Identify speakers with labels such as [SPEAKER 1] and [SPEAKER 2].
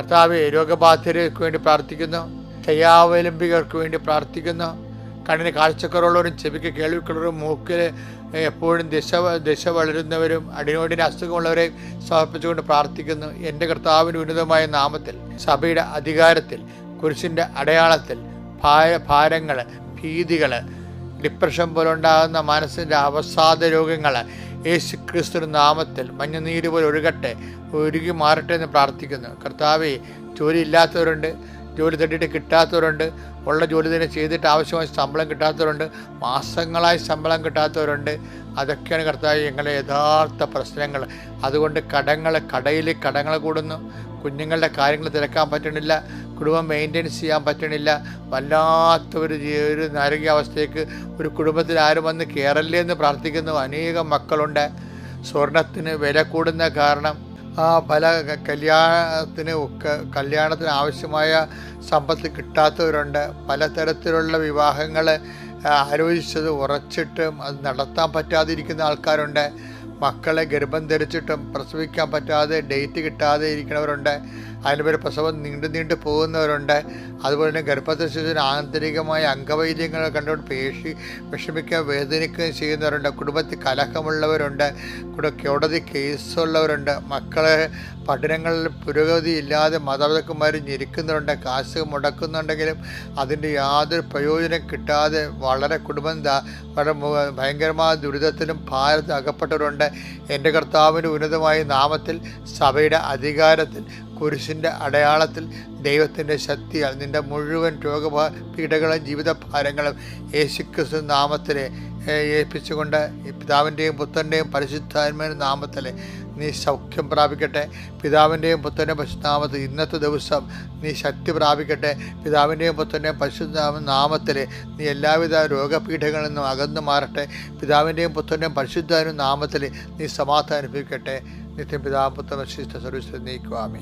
[SPEAKER 1] കർത്താവ് രോഗബാധിതർക്ക് വേണ്ടി പ്രാർത്ഥിക്കുന്നു. ക്ഷയാവലംബികർക്ക് വേണ്ടി പ്രാർത്ഥിക്കുന്നു. കണ്ണിന് കാഴ്ചക്കുറവുള്ളവരും ചെവിക്ക് കേൾവിക്കുള്ളവരും മൂക്കിൽ എപ്പോഴും ദിശ ദിശ വളരുന്നവരും അടിനോടിന് അസുഖമുള്ളവരെ സമർപ്പിച്ചുകൊണ്ട് പ്രാർത്ഥിക്കുന്നു. എന്റെ കർത്താവിന് ഉന്നതമായ നാമത്തിൽ സഭയുടെ അധികാരത്തിൽ കുരിശിന്റെ അടയാളത്തിൽ ഭാര ഭാരങ്ങൾ ഭീതികൾ ഡിപ്രഷൻ പോലുണ്ടാകുന്ന മനസ്സിന്റെ അവസാദ രോഗങ്ങൾ യേശു ക്രിസ്തു നാമത്തിൽ മഞ്ഞനീര് പോലെ ഒഴുകട്ടെ ഒഴുകി മാറട്ടെ എന്ന് പ്രാർത്ഥിക്കുന്നു. കർത്താവെ ജോലി ഇല്ലാത്തവരുണ്ട് ജോലി തട്ടിയിട്ട് കിട്ടാത്തവരുണ്ട് ഉള്ള ജോലി തന്നെ ചെയ്തിട്ട് ആവശ്യമായ ശമ്പളം കിട്ടാത്തവരുണ്ട് മാസങ്ങളായി ശമ്പളം കിട്ടാത്തവരുണ്ട്. അതൊക്കെയാണ് കർത്താവ് ഞങ്ങളെ യഥാർത്ഥ പ്രശ്നങ്ങൾ. അതുകൊണ്ട് കടങ്ങൾ കടയിൽ കടങ്ങൾ കൂടുന്നു. കുഞ്ഞുങ്ങളുടെ കാര്യങ്ങൾ തിരക്കാൻ പറ്റണില്ല കുടുംബം മെയിന്റെയിൻസ് ചെയ്യാൻ പറ്റണില്ല. വല്ലാത്ത ഒരു ഒരു നാരകീയാവസ്ഥയ്ക്ക് ഒരു കുടുംബത്തിൽ ആരും വന്ന് കയറല്ലേ എന്ന് പ്രാർത്ഥിക്കുന്നു. അനേകം മക്കളുണ്ട്. സ്വർണത്തിന് വില കൂടുന്ന കാരണം ആ പല കല്യാണത്തിന് കല്യാണത്തിന് ആവശ്യമായ സമ്പത്ത് കിട്ടാത്തവരുണ്ട്. പലതരത്തിലുള്ള വിവാഹങ്ങൾ ആലോചിച്ചത് ഉറച്ചിട്ടും അത് നടത്താൻ പറ്റാതിരിക്കുന്ന ആൾക്കാരുണ്ട്. മക്കളെ ഗർഭം ധരിച്ചിട്ടും പ്രസവിക്കാൻ പറ്റാതെ ഡേറ്റ് കിട്ടാതെ ഇരിക്കുന്നവരുണ്ട്. അതിനുപരി പ്രസവം നീണ്ടു നീണ്ടു പോകുന്നവരുണ്ട്. അതുപോലെ തന്നെ ഗർഭത്തെ ശിശുവിന് ആന്തരികമായ അംഗവൈദ്യങ്ങൾ കണ്ടുകൊണ്ട് പേശി വിഷമിക്കുകയും വേദനിക്കുകയും ചെയ്യുന്നവരുണ്ട്. കുടുംബത്തിൽ കലഹമുള്ളവരുണ്ട്. കൂടെ കോടതി കേസുള്ളവരുണ്ട്. മക്കളെ പഠനങ്ങളിൽ പുരോഗതി ഇല്ലാതെ മാതാപിതാക്കന്മാർ ഞെരുക്കുന്നവരുണ്ട്. കാശ് മുടക്കുന്നുണ്ടെങ്കിലും അതിന്റെ യാതൊരു പ്രയോജനം കിട്ടാതെ വളരെ കുടുംബം വളരെ ഭയങ്കരമായ ദുരിതത്തിലും ഭാരത്തിൽ അകപ്പെട്ടവരുണ്ട്. എന്റെ കർത്താവിന്റെ ഉന്നതമായ നാമത്തിൽ സഭയുടെ അധികാരത്തിൽ കുരിശിന്റെ അടയാളത്തിൽ ദൈവത്തിന്റെ ശക്തിയാൽ നിന്റെ മുഴുവൻ രോഗ പീഡകളും ജീവിതഭാരങ്ങളും യേശുക്രിസ്തു നാമത്തിലെ ഏൽപ്പിച്ചുകൊണ്ട് പിതാവിന്റെയും പുത്രന്റെയും പരിശുദ്ധാത്മയുടെ നാമത്തിൽ നീ സൗഖ്യം പ്രാപിക്കട്ടെ. പിതാവിന്റെയും പുത്രന്റെയും പരിശുദ്ധാമത്തിൽ ഇന്നത്തെ ദിവസം നീ ശക്തി പ്രാപിക്കട്ടെ. പിതാവിന്റെയും പുത്രന്റെയും പരിശുദ്ധ നാമത്തിൽ നീ എല്ലാവിധ രോഗപീഠങ്ങളിൽ നിന്നും അകന്നു മാറട്ടെ. പിതാവിന്റെയും പുത്രന്റെയും പരിശുദ്ധാനും നാമത്തിൽ നീ സമാധാനിപ്പിക്കട്ടെ. നിത്യം പിതാവ് പുത്ര പരിശുദ്ധ സർവീസ് നീക്കുവാമേ.